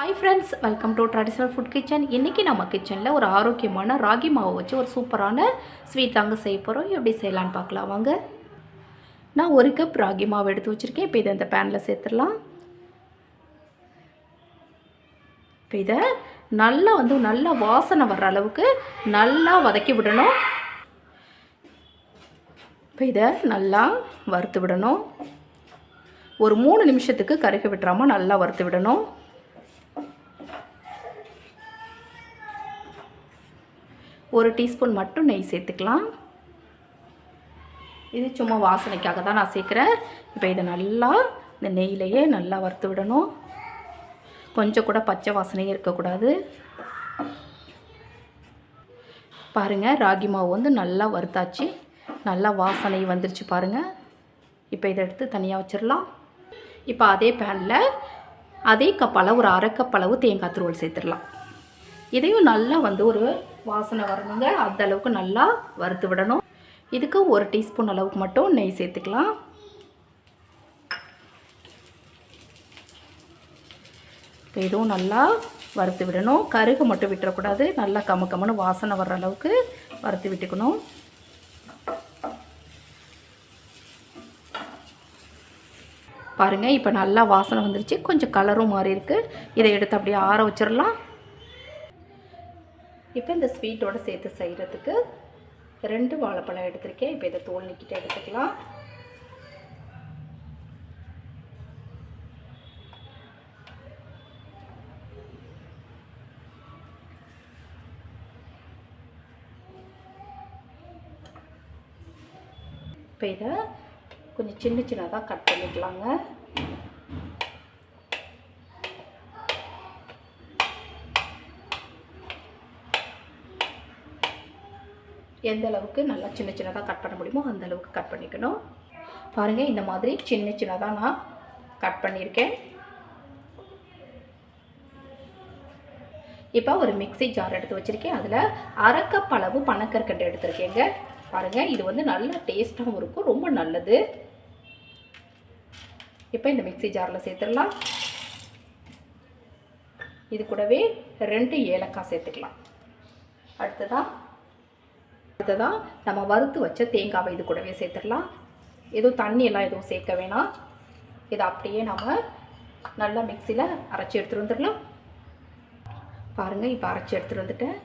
Hi friends welcome to traditional food kitchen இன்றைக்கி நம்ம கிச்சனில் ஒரு ஆரோக்கியமான ராகி மாவு வச்சு ஒரு சூப்பரான ஸ்வீட் தாங்க செய்ய போகிறோம் எப்படி செய்யலான்னு பார்க்கலாம் வாங்க. நான் ஒரு கப் ராகி மாவு எடுத்து வச்சுருக்கேன். இப்போ இதை இந்த பேனில் சேர்த்துடலாம். இப்போ இதை நல்லா வந்து நல்லா வாசனை வர்ற அளவுக்கு நல்லா வதக்கி விடணும். இப்போ இதை நல்லா வறுத்து விடணும். ஒரு மூணு நிமிஷத்துக்கு கருக விட்டுறாமல் நல்லா வறுத்து விடணும். ஒரு டீஸ்பூன் மட்டும் நெய் சேர்த்துக்கலாம். இது சும்மா வாசனைக்காக தான் நான் சேர்க்குறேன். இப்போ இதை நல்லா இந்த நெய்யிலையே நல்லா வறுத்து விடணும். கொஞ்சம் கூட பச்சை வாசனையே இருக்கக்கூடாது. பாருங்கள் ராகி மாவு வந்து நல்லா வறுத்தாச்சு. நல்லா வாசனை வந்துருச்சு பாருங்கள் இப்போ இதை எடுத்து தனியாக வச்சிடலாம். இப்போ அதே பேனில் அதே கப் அளவு ஒரு அரை கப் அளவு தேங்காய் துருவல் சேர்த்துடலாம். இதையும் நல்லா வந்து ஒரு வாசனை வரணுங்க. அந்த அளவுக்கு நல்லா வறுத்து விடணும். இதுக்கு ஒரு டீஸ்பூன் அளவுக்கு மட்டும் நெய் சேர்த்துக்கலாம். இப்போ இதுவும் நல்லா வறுத்து விடணும். கருகு மட்டும் விட்டுறக்கூடாது. நல்லா கம்மு கம்முன்னு வாசனை வர்ற அளவுக்கு வறுத்து விட்டுக்கணும். பாருங்கள் இப்போ நல்லா வாசனை வந்துருச்சு. கொஞ்சம் கலரும் மாறி இருக்குது இதை எடுத்து அப்படியே ஆற வச்சிடலாம். ஸ்வீட்டோடு சேர்த்து செய்கிறதுக்கு ரெண்டு வாழைப்பழம் எடுத்திருக்கேன். இப்போ இதை தோல் நிக்கிட்டு எடுத்துக்கலாம். இப்போ இதை கொஞ்சம் சின்ன சின்னதாக கட் பண்ணிக்கலாங்க. எந்த அளவுக்கு நல்லா சின்ன சின்னதாக கட் பண்ண முடியுமோ அந்த அளவுக்கு கட் பண்ணிக்கணும். பாருங்கள் இந்த மாதிரி சின்ன சின்னதாக நான் கட் பண்ணியிருக்கேன். இப்போ ஒரு மிக்ஸி ஜார் எடுத்து வச்சுருக்கேன். அதில் அரைக்கப்பளவு கப் பனக்கற்கண்டு எடுத்திருக்கேங்க. பாருங்கள் இது வந்து நல்ல டேஸ்ட்டாகவும் இருக்கும் ரொம்ப நல்லது. இப்போ இந்த மிக்ஸி ஜாரில் சேர்த்துடலாம். இது கூடவே ரெண்டு ஏலக்காய் சேர்த்துக்கலாம். அடுத்ததாக அடுத்ததான் நம்ம வறுத்து வச்ச தேங்காவை இது கூடவே சேர்த்துடலாம். எதுவும் தண்ணியெல்லாம் எதுவும் சேர்க்க வேணாம். இதை அப்படியே நம்ம நல்லா மிக்சியில் அரைச்சி எடுத்துகிட்டு வந்துடலாம். பாருங்கள் இப்போ அரைச்சி எடுத்துகிட்டு வந்துட்டேன்.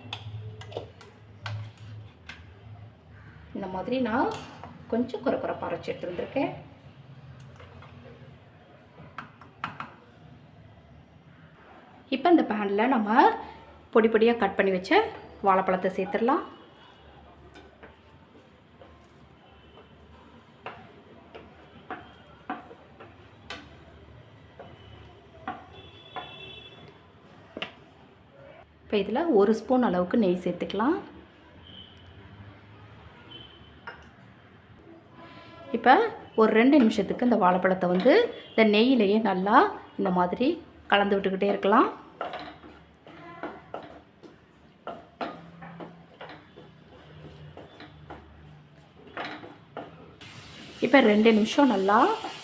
இந்த மாதிரி நான் கொஞ்சம் குறை குறைப்பாக அரைச்சி எடுத்துகிட்டு வந்திருக்கேன். இப்போ இந்த பேனில் நம்ம பொடி பொடியாக கட் பண்ணி வச்ச வாழைப்பழத்தை சேர்த்துடலாம். இப்போ இதில் ஒரு ஸ்பூன் அளவுக்கு நெய் சேர்த்துக்கலாம். இப்போ ஒரு ரெண்டு நிமிஷத்துக்கு இந்த வாழைப்பழத்தை வந்து இந்த நெய்யிலேயே நல்லா இந்த மாதிரி கலந்து விட்டுக்கிட்டே இருக்கலாம். இப்போ ரெண்டு நிமிஷம் நல்லா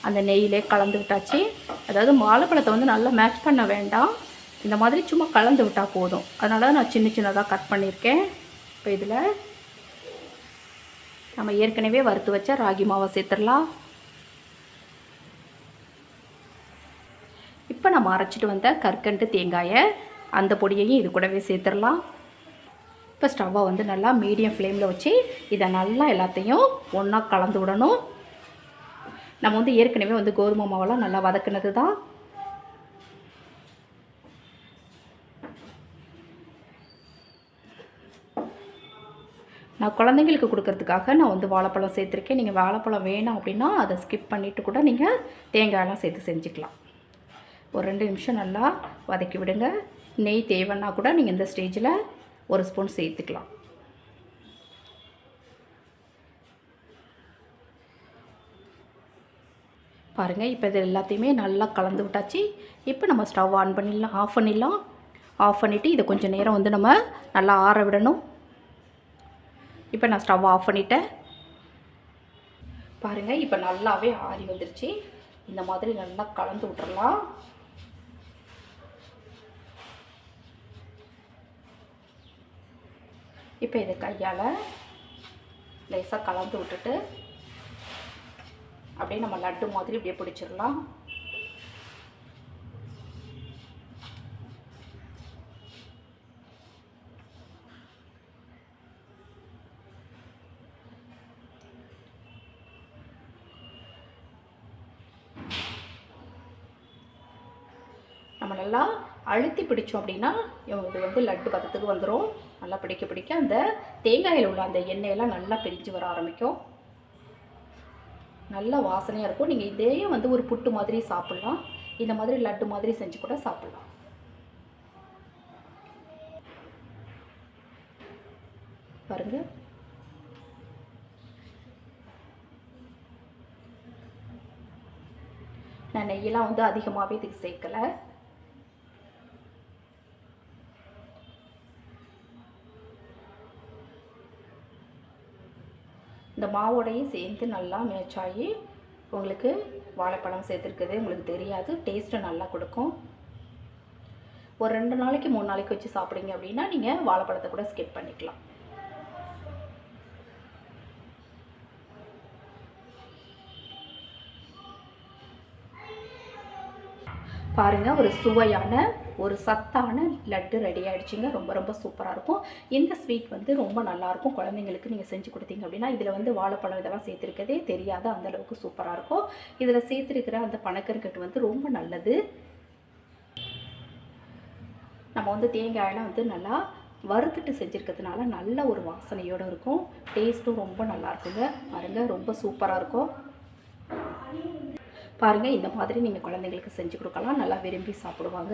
அந்த நெய்யிலே கலந்து விட்டாச்சு. அதாவது வாழைப்பழத்தை வந்து நல்லா மேட்ச் பண்ண வேண்டாம். இந்த மாதிரி சும்மா கலந்து விட்டால் போதும். அதனால் நான் சின்ன சின்னதாக கட் பண்ணியிருக்கேன். இப்போ இதில் நம்ம ஏற்கனவே வறுத்து வச்ச ராகி மாவை சேர்த்துடலாம். இப்போ நம்ம அரைச்சிட்டு வந்த கற்கண்டு தேங்காயை அந்த பொடியையும் இது கூடவே சேர்த்துடலாம். இப்போ ஸ்டவ்வை வந்து நல்லா மீடியம் ஃப்ளேமில் வச்சு இதை நல்லா எல்லாத்தையும் ஒன்றா கலந்து விடணும். நம்ம வந்து ஏற்கனவே வந்து கோதுமை மாவெல்லாம் நல்லா வதக்குனது தான் நான் குழந்தைங்களுக்கு கொடுக்கறதுக்காக நான் வந்து வாழைப்பழம் சேர்த்துருக்கேன். நீங்கள் வாழைப்பழம் வேணும் அப்படின்னா அதை ஸ்கிப் பண்ணிவிட்டு கூட நீங்கள் தேங்காயெல்லாம் சேர்த்து செஞ்சுக்கலாம். ஒரு ரெண்டு நிமிஷம் நல்லா வதக்கி விடுங்க. நெய் தேவைன்னா கூட நீங்கள் இந்த ஸ்டேஜில் ஒரு ஸ்பூன் சேர்த்துக்கலாம். பாருங்கள் இப்போ இது எல்லாத்தையுமே நல்லா கலந்து விட்டாச்சு. இப்போ நம்ம ஸ்டவ் ஆன் பண்ணிடலாம் ஆஃப் பண்ணிடலாம். ஆஃப் பண்ணிவிட்டு இதை கொஞ்சம் நேரம் வந்து நம்ம நல்லா ஆற விடணும். இப்போ நான் ஸ்டவ் ஆஃப் பண்ணிட்டேன். பாருங்கள் இப்போ நல்லாவே ஆறி வந்துருச்சு. இந்த மாதிரி நல்லா கலந்து விட்றலாம் இப்போ இது கையால் லேசாக கலந்து விட்டுட்டு அப்படியே நம்ம லட்டு மாதிரி இப்படியே பிடிச்சிடலாம். நம்ம நல்லா அழுத்தி பிடிச்சோம் அப்படின்னா இது வந்து லட்டு பதத்துக்கு வந்துடும் நல்லா பிடிக்க பிடிக்க அந்த தேங்காயில் உள்ள அந்த எண்ணெயெல்லாம் நல்லா பிரிஞ்சு வர ஆரம்பிக்கும். நல்ல வாசனையாக இருக்கும். நீங்கள் இதையும் வந்து ஒரு புட்டு மாதிரி சாப்பிட்லாம். இந்த மாதிரி லட்டு மாதிரி செஞ்சு கூட சாப்பிட்லாம். பாருங்க. நான் நெய்யெல்லாம் வந்து அதிகமாகவே இதுக்கு சேர்க்கலை. இந்த மாவோடையும் சேர்ந்து நல்லா மேட்ச் ஆகி உங்களுக்கு வாழைப்பழம் சேர்த்துருக்குது. உங்களுக்கு தெரியாது. டேஸ்ட்டு நல்லா கொடுக்கும். ஒரு ரெண்டு நாளைக்கு மூணு நாளைக்கு வச்சு சாப்பிடுங்க அப்படின்னா நீங்கள் வாழைப்பழத்தை கூட ஸ்கிப் பண்ணிக்கலாம். பாருங்கள் ஒரு சுவையான ஒரு சத்தான லட்டு ரெடி ஆகிடுச்சிங்க ரொம்ப ரொம்ப சூப்பராக இருக்கும். இந்த ஸ்வீட் வந்து ரொம்ப நல்லாயிருக்கும் குழந்தைங்களுக்கு நீங்கள் செஞ்சு கொடுத்தீங்க அப்படின்னா இதில் வந்து வாழைப்பழம் இதெல்லாம் சேர்த்துருக்கதே தெரியாத அந்தளவுக்கு சூப்பராக இருக்கும். இதில் சேர்த்துருக்கிற அந்த பனக்கருக்கட்டு வந்து ரொம்ப நல்லது. நம்ம வந்து தேங்காயெல்லாம் வந்து நல்லா வறுத்துட்டு செஞ்சுருக்கிறதுனால நல்ல ஒரு வாசனையோடு இருக்கும். டேஸ்ட்டும் ரொம்ப நல்லா இருக்குங்க. பாருங்கள் ரொம்ப சூப்பராக இருக்கும். பாருங்கள் இந்த மாதிரி நீங்கள் குழந்தைங்களுக்கு செஞ்சு கொடுக்கலாம். நல்லா விரும்பி சாப்பிடுவாங்க.